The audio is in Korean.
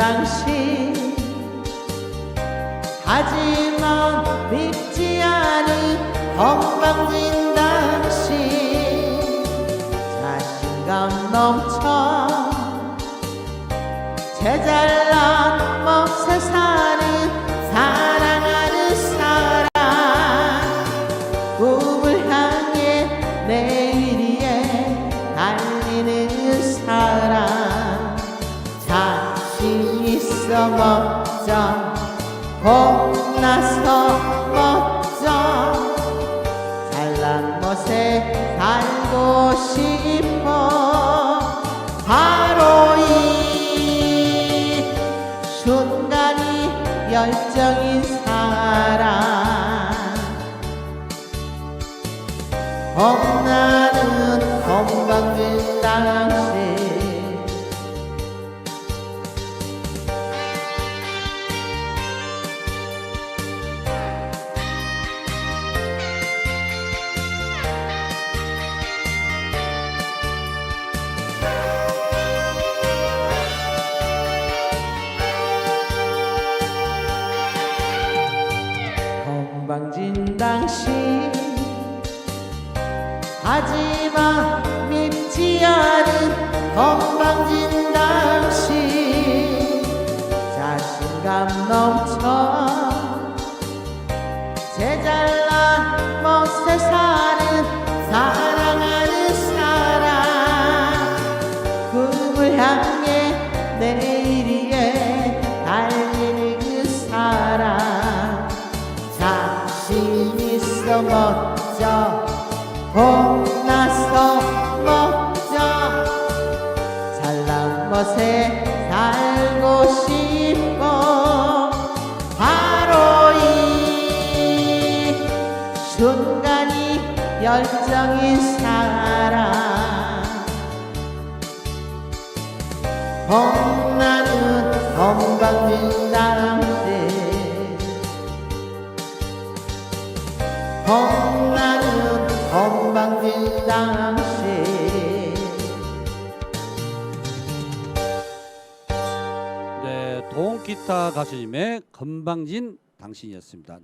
당신. 하지만 믿지 않은 건방진 당신. 자신감 넘쳐 제잘난 멋에 사 있어 멋져. 혼나서 멋져. 잘난 멋에 살고 싶어. 바로 이 순간이 열정인 사람. 겁나는 건방진 당신 건방진 당신. 하지만 믿지 않은 건방진 당신. 자신감 넘쳐 제잘 있어 멋져 혼나서 멋져 잘난 멋에 살고 싶어. 바로 이 순간이 열정인 사람. 겁나는 건방진 당신 겁나는 건방진 당신 네, 동기타 가수님의 건방진 당신이었습니다.